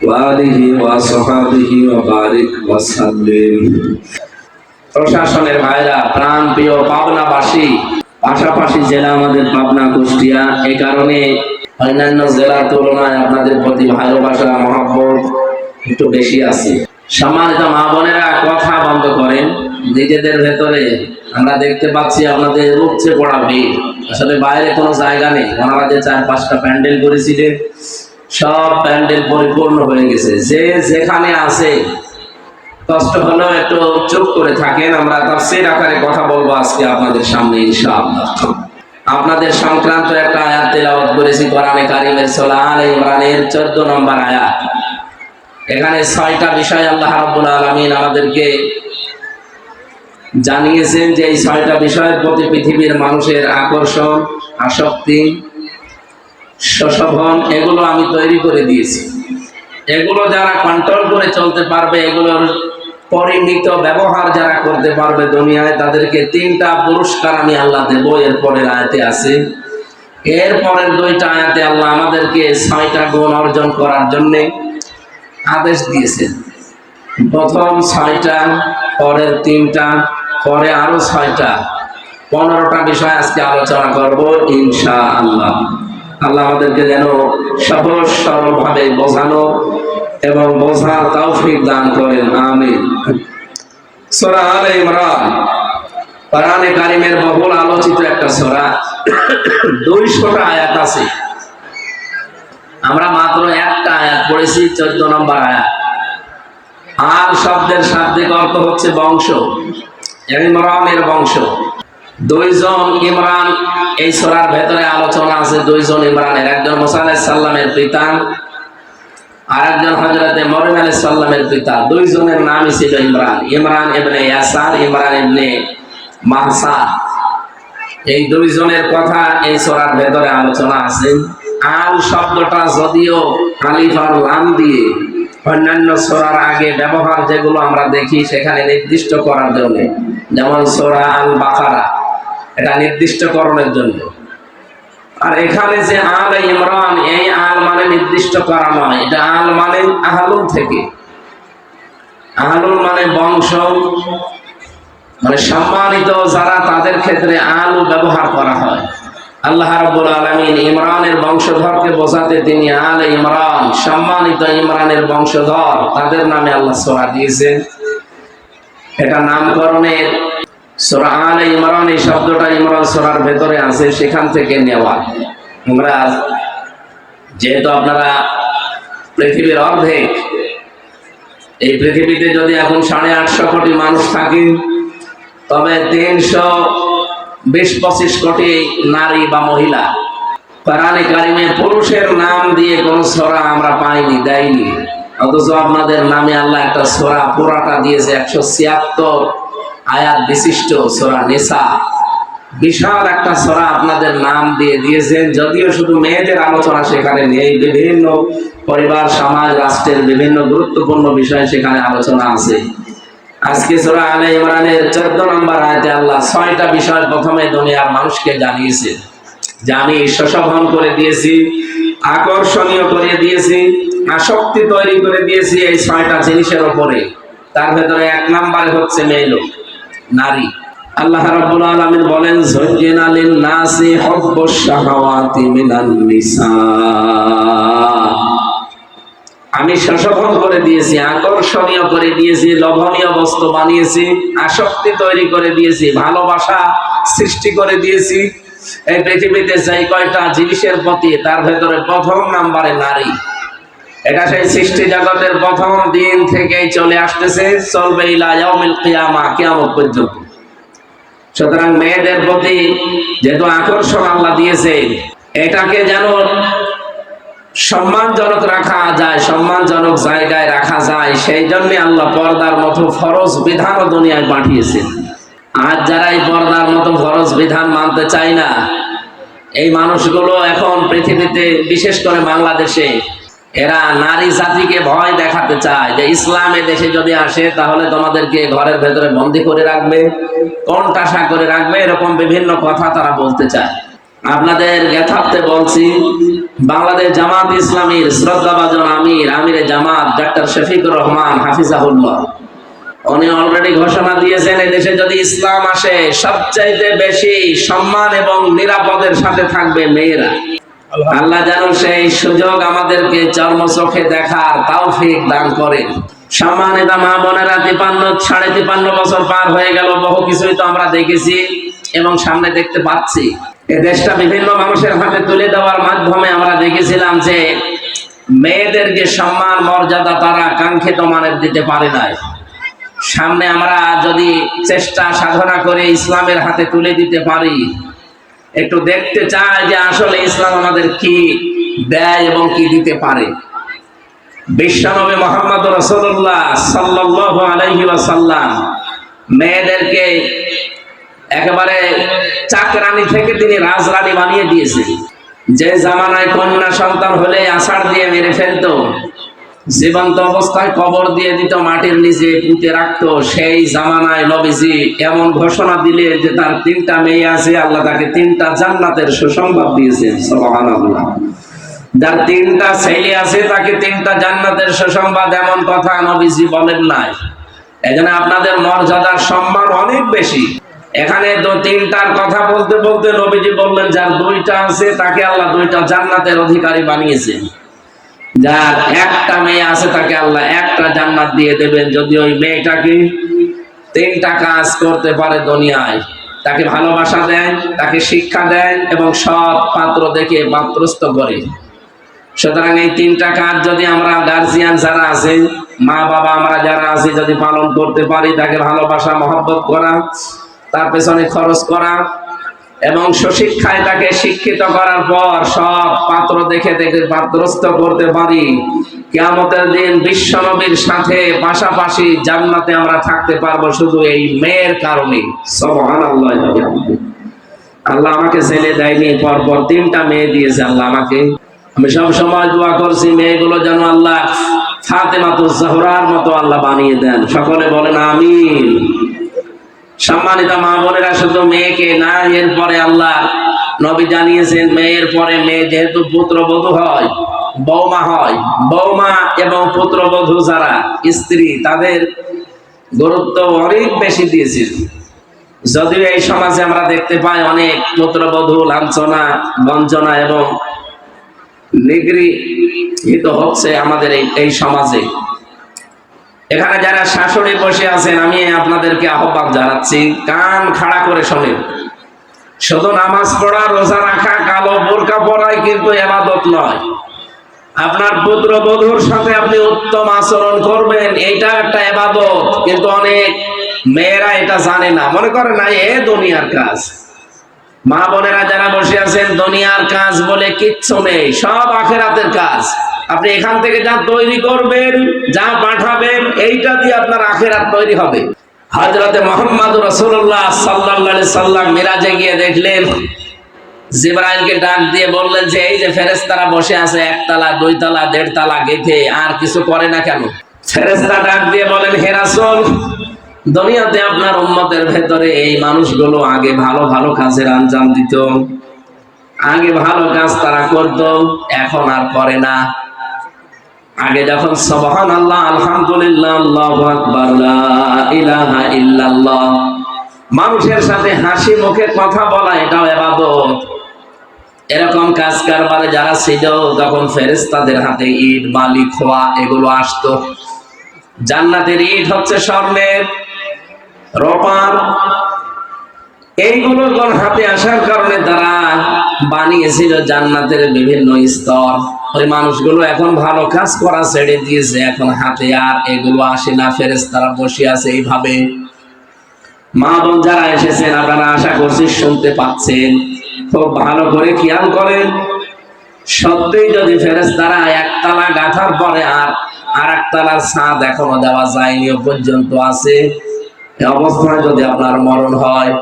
وآله وصحبه وبارك وسلم প্রশাসনের ভাইরা প্রাণ প্রিয় পাবনাবাসী পাশাপাশি জেলা আমাদের পাবনা কুষ্টিয়া এই কারণে অন্যান্য জেলার তুলনায় আপনাদের প্রতি ভালোবাসা মহাব্বত একটু বেশি আছে সম্মানিত মা বোনেরা কথা বন্ধ করেন নিজেদের ভেতরে আমরা দেখতে পাচ্ছি আপনাদের উপচে পড়া ভিড় আসলে বাইরে কোনো জায়গা নেই ওনারা যে চার পাঁচটা প্যান্ডেল করেছিলেন সব প্যান্ডেল পরিপূর্ণ হয়ে গেছে। যে যেখানে আছে, কষ্ট হলেও একটু চুপ করে থাকেন। আমরা তাফসীর আকারে কথা বলব আজকে আপনাদের সামনে, ইনশাআল্লাহ। আপনাদের সংক্রান্ত একটা আয়াত তেলাওয়াত করেছি, কোরআনে কারিমের সূরা আলে ইমরানের 14 নম্বর আয়াত। এখানে ছয়টা বিষয় আল্লাহ রাব্বুল আলামিন আমাদেরকে জানিয়েছেন যে এই ছয়টা বিষয়ের প্রতি পৃথিবীর মানুষের আকর্ষণ, আসক্তি শোষণ এগুলো আমি তৈরি করে দিয়েছি। এগুলো যারা কন্ট্রোল করে চলতে পারবে, এগুলোর পরিমিত ব্যবহার যারা করতে পারবে দুনিয়ায়, তাদেরকে তিনটা পুরস্কার আমি আল্লাহ দেব। এর পরের আয়াতে আছে, এর পরের দুইটা আয়াতে আল্লাহ আমাদেরকে ছয়টা গুণ অর্জন করার জন্য আদেশ দিয়েছেন প্রথম ছয়টা, পরের তিনটা, পরে আরও ছয়টা। পনেরোটা বিষয় আজকে আলোচনা করব ইনশা আল্লাহ আল্লাহ আমাদেরকে যেন সহজ সরল ভাবে বোঝানো এবং বোঝার তৌফিক দান করেন, আমিন। সূরা আলে ইমরান, কোরআনে কারিমের বহুল আলোচিত একটা সূরা 200টা আয়াত আছে। আমরা মাত্র একটা আয়াত পড়েছি 14 নম্বর আয়াত। আর শব্দের শাব্দিক অর্থ হচ্ছে বংশ, ইমরানের বংশ। দুইজন ইমরান, এই সূরার ভেতরে আলোচনা আছে, দুইজন ইমরানের, একজন মুসা সালামের পিতা আর একজন হযরতে মরিয়ম আলাইহিস সালামের পিতা। দুইজনের নামই ছিল ইমরান ইমরান ইবনে ইয়াসার, ইমরান ইবনে মাহসা। এই দুইজনের কথা এই সূরার ভেতরে আলোচনা আছে। আল শব্দটা যদিও আলিফ আর লাম দিয়ে অন্যান্য সূরার আগে ব্যবহার যেগুলো আমরা দেখি, সেখানে নির্দিষ্ট করার জন্য। যেমন সূরা আল বাকারা এটা নির্দিষ্টকরণের জন্য। আর এখানে যে আল ইমরান, এই আল মানে নির্দিষ্ট করা নয়, এটা আল মানে আহলুল থেকে। আহলুল মানে বংশ। মানে সম্মানিত যারা, তাদের ক্ষেত্রে আলু ব্যবহার করা হয়। আল্লাহ রাব্বুল আলামিন ইমরানের বংশধরকে বোঝাতে তিনি আল ইমরান, সম্মানিত ইমরানের বংশধর। তাদের নামে আল্লাহ সূরা দিয়েছেন। এটা নামকরণের সূরা আলে ইমরান, এই শব্দটা ইমরান সূরার ভেতরে আছে, সেখান থেকে নেওয়া। আমরা যেহেতু আপনারা পৃথিবীর অর্ধেক, এই পৃথিবীতে যদি এখন সাড়ে আটশো কোটি মানুষ থাকে, তবে তিনশো বিশ পঁচিশ কোটি নারী বা মহিলা। কোরআনে কারিমে পুরুষের নাম দিয়ে কোন সরা আমরা পাইনি, দেয়নি। অথচ আপনাদের নামে আল্লাহ একটা সরা পুরাটা দিয়েছে, একশো ছিয়াত্তর আয়াত বিশিষ্ট সোরা নেশা বিশাল একটা সোরা আপনাদের নাম দিয়ে দিয়েছেন, যদিও শুধু মেয়েদের আলোচনা সেখানে নেই, বিভিন্ন পরিবার, সমাজ, রাষ্ট্রের বিভিন্ন গুরুত্বপূর্ণ বিষয় সেখানে আলোচনা আছে। আজকে সোরা আলে ইমরানের চোদ্দ নম্বর আয়তে আল্লাহ ছয়টা বিষয় প্রথমে দুনিয়ার মানুষকে জানিয়েছে। যে আমি শোষণ করে দিয়েছি, আকর্ষণীয় করে দিয়েছি, আসক্তি তৈরি করে দিয়েছি এই ছয়টা জিনিসের ওপরে তার ভেতরে এক নম্বরে হচ্ছে মেয়ে লোক। নারী। আল্লাহ রাব্বুল আলামিন বলেন যায়্যানা লিন নাসি হুব্বুশ শাহাওয়াতি মিনান নিসা। আমি শোষণ করে দিয়েছি, আকর্ষণীয় করে দিয়েছি, লোভনীয় বস্তু বানিয়েছি, আসক্তি তৈরি করে দিয়েছি, ভালোবাসা সৃষ্টি করে দিয়েছি। এই পৃথিবীতে যেই কয়টা জিনিসের প্রতি তার ভেতরে প্রথম নাম্বারে নারী। এটা সেই সৃষ্টি জগতের প্রথম দিন থেকেই চলে আসতেছে, চলবে পর্যন্ত। সুতরাং মেয়েদের প্রতি যেহেতু আকর্ষণ আল্লাহ দিয়েছে, এটাকে যেন সম্মানজনক রাখা যায়, সম্মানজনক জায়গায় রাখা যায়, সেই জন্য আল্লাহ পর্দার মতো ফরজ বিধানও দুনিয়ায় পাঠিয়েছেন। আজ যারা এই পর্দার মতো ফরজ বিধান মানতে চায় না, এই মানুষগুলো এখন পৃথিবীতে, বিশেষ করে বাংলাদেশে এরা নারী জাতিকে ভয় দেখাতে চায় যে ইসলামে দেশে যদি আসে, তাহলে তোমাদেরকে ঘরের ভেতরে বন্দি করে রাখবে কোন টাসা করে রাখবে, এরকম বিভিন্ন কথা তারা বলতে চায়। আপনাদের জ্ঞাতার্থে বলছি, বাংলাদেশ জামাত ইসলামীর শ্রদ্ধাভাজন আমির, আমিরে জামাত, ডাক্তার শফিকুর রহমান, হাফিজাহুল্লাহ। উনি অলরেডি ঘোষণা দিয়েছেন দেশে যদি ইসলাম আসে, সবচাইতে বেশি সম্মান এবং নিরাপদের সাথে থাকবে মেয়েরা। আল্লাহ যেন সেই সুযোগ আমাদেরকে চর্ম চোখে দেখার তৌফিক দান করেন সম্মানিত মা বোনেরা তিপান্ন সাড়ে তিপান্ন বছর পার হয়ে গেল, বহু কিছুই তো আমরা দেখেছি এবং সামনে দেখতে পাচ্ছি। এ দেশটা বিভিন্ন মানুষের হাতে তুলে দেওয়ার মাধ্যমে আমরা দেখেছিলাম যে মেয়েদেরকে সম্মান, মর্যাদা তারা কাঙ্ক্ষিত মানের দিতে পারে নাই। সামনে আমরা যদি চেষ্টা, সাধনা করে ইসলামের হাতে তুলে দিতে পারি একটু দেখতে চাই যে আসলে ইসলাম আমাদের কি দেয় এবং কি দিতে পারে। বিশ্বনবী মোহাম্মদ রসুল্লাহ সাল্লাহ আলহি সাল্লাম মেয়েদেরকে একেবারে চাকরানি থেকে তিনি রাজরানী বানিয়ে দিয়েছেন। যে জামানায় কন্যা সন্তান হলে আষাঢ় দিয়ে মেরে ফেলতো জীবন্ত অবস্থায় কবর দিয়ে দিত, মাটির নিচে পুঁতে রাখতো। সেই জামানায় নবীজি এমন ঘোষণা দিলে যে তার তিনটা মেয়ে আছে, আল্লাহ তাকে তিনটা জান্নাতের সুসংবাদ দিয়েছেন, সুবহানাল্লাহ। যার তিনটা ছেলে আছে, তাকে তিনটা জান্নাতের সুসংবাদ এমন কথা নবীজি বলেন নাই। এখানে আপনাদের মর্যাদার সম্মান অনেক বেশি। এখানে তো তিনটার কথা বলতে বলতে নবীজি বললেন, যার দুইটা আছে, তাকে আল্লাহ দুইটা জান্নাতের অধিকারী বানিয়েছেন। যার একটা মেয়ে আছে তাকে আল্লাহ একটা জান্নাত দিয়ে দেবেন। যদি ওই মেয়েটাকে তিনটা কাজ করতে পারে দুনিয়ায়, তাকে ভালোবাসা দেন, তাকে শিক্ষা দেন এবং সৎ পাত্র দেখে পাত্রস্থ করে। সুতরাং এই তিনটা কাজ যদি আমরা গার্জিয়ান যারা আছে, মা বাবা আমরা যারা আছি যদি পালন করতে পারি, তাকে ভালোবাসা, মহব্বত করা, তার পেছনে খরচ করা এবং সুশিক্ষায় তাকে শিক্ষিত করার পর সব পাত্র দেখে দেখে পাত্রস্থ করতে পারি। কেয়ামতের দিন বিশ্বনবীর সাথে পাশাপাশি জান্নাতে আমরা থাকতে পারব শুধু এই মেয়ের কারণে সুবহানাল্লাহ আল্লাহ আমাকে ছেলে দেয়নি, পরপর তিনটা মেয়ে দিয়েছে আল্লাহ আমাকে। আমি সব সময় দোয়া করছি, মেয়েগুলো যেন আল্লাহ ফাতেমাতুজ জাহরার মতো আল্লাহ বানিয়ে দেন। সকলে বলেন, আমিন। সম্মানিত মা বোনেরা, শুধু মেয়েকে না, এরপরে আল্লাহ নবী জানিয়েছেন, মেয়ের পরে মেয়ে যেহেতু পুত্রবধূ হয় বৌমা হয় বৌমা এবং পুত্রবধূ যারা স্ত্রী, তাদের গুরুত্ব অনেক বেশি দিয়েছেন যদিও এই সমাজে আমরা দেখতে পাই অনেক পুত্রবধূ লাঞ্ছনা, বঞ্চনা এবং নিগৃহীত হচ্ছে আমাদের এই সমাজে। এখানে যারা শাশুড়ি বসে আছেন, আমি আপনাদেরকে আহ্বান জানাচ্ছি, কান খাড়া করে শোনেন। শুধু নামাজ পড়া, রোজা রাখা, কালো বোরকা পড়াই কিন্তু এবাদত নয়। আপনার পুত্র বধুর সাথে আপনি উত্তম আচরণ করবেন, এইটা একটা এবাদত। কিন্তু অনেক মেয়েরা এটা জানে না। মনে করে না, এ দুনিয়ার কাজ। মা বোনেরা যারা বসে আছেন, দুনিয়ার কাজ বলে কিচ্ছু নেই, সব আখেরাতের কাজ। আপনি এখান থেকে যা তৈরি করবেন, যা পাঠাবেন, এইটা দিয়ে আপনার আখেরাত তৈরি হবে। হজরতে মোহাম্মদ রসুল্লাহ সাল্লাহ সাল্লাম মিরাজে গিয়ে দেখলেন, জিব্রাইলকে ডাক দিয়ে বললেন যে, এই যে ফেরেস্তারা বসে আছে, একতলা, দুইতলা, দেড়তলা গেথে আর কিছু করে না কেন? ফেরেস্তা ডাক দিয়ে বলেন হেরাসল দুনিয়াতে আপনার উম্মতের ভেতরে এই মানুষগুলো আগে ভালো ভালো কাজের আঞ্জাম দিত। আগে ভালো কাজ তারা করত, এখন আর করে না। আগে যখন সবহান আল্লাহ আলহামদুলিল্লাহ, আল্লাহু আকবার, লা ইলাহা ইল্লাল্লাহ, মানুষের সাথে হাসি মুখে কথা বলা, এটাও ইবাদত এরকম কাজ কারবারে যারা ছিল, তখন ফেরেশতাদের হাতে ইট, বালি, খোয়া, এগুলো আসতো। জান্নাতের ইট হচ্ছে স্বর্ণের। রপার এইগুলো হাতে আসার কারণে তারা বানিয়েছিল জান্নাতের বিভিন্ন স্তর। ওই মানুষগুলো এখন ভালো কাজ করা ছেড়ে দিয়েছে, এখন হাতে আর এগুলো আসে না ফেরেস তারা বসে আছে এইভাবে। মা বোন যারা এসেছেন, আপনারা আশা করছি শুনতে পাচ্ছেন। খুব ভালো করে খেয়াল করেন। সত্যিই যদি ফেরেস তারা একতলা গাথার পরে আর আর একতলার ছাদ এখনও দেওয়া যায়নি পর্যন্ত আছে। অবস্থায় যদি আপনার মরণ হয়,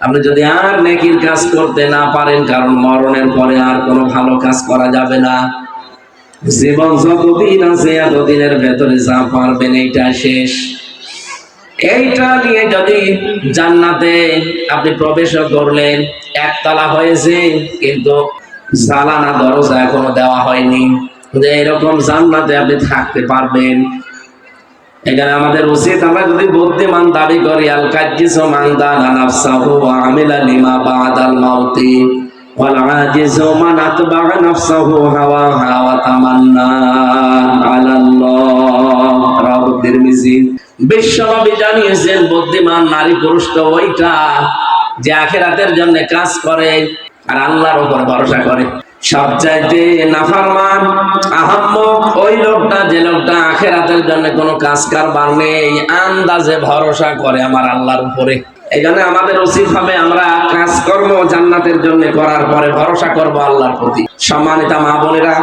আপনি যদি আর নেকির কাজ করতে না পারেন, কারণ মরণের পরে আর কোনো ভালো কাজ করা যাবে না। জীবন যতদিন আছে, এতদিনের ভেতরে যা পারবেন এইটা শেষ। এইটা নিয়ে যদি জান্নাতে আপনি প্রবেশ করলেন, একতলা হয়েছে, কিন্তু সালানা দরজা এখনও দেওয়া হয়নি। যে এরকম জান্নাতে আপনি থাকতে পারবেন এখানে আমাদের উচিত, আমরা যদি বুদ্ধিমান দাবি করি, আল কাজিস মাউতি, ওয়াল মান তামান্না আলাল্লাহ। রাওয়াহু তিরমিজি জানিয়েছেন, বুদ্ধিমান নারী পুরুষ তো ওইটা যে আখেরাতের জন্য কাজ করে আর আল্লাহর উপর ভরসা করে। সবচাইতে নাফারমান, আহাম্মক। ওই লোকটা যে লোকটা আখেরাতের জন্য কোনো কাজ কারবার নেই, আন্দাজে ভরসা করে আমার আল্লাহর উপরে। এখানে আমাদের উচিত হবে আমরা কাজকর্ম জান্নাতের জন্য করার পরে ভরসা করব আল্লাহর প্রতি। সম্মানিতা মা বোনেরা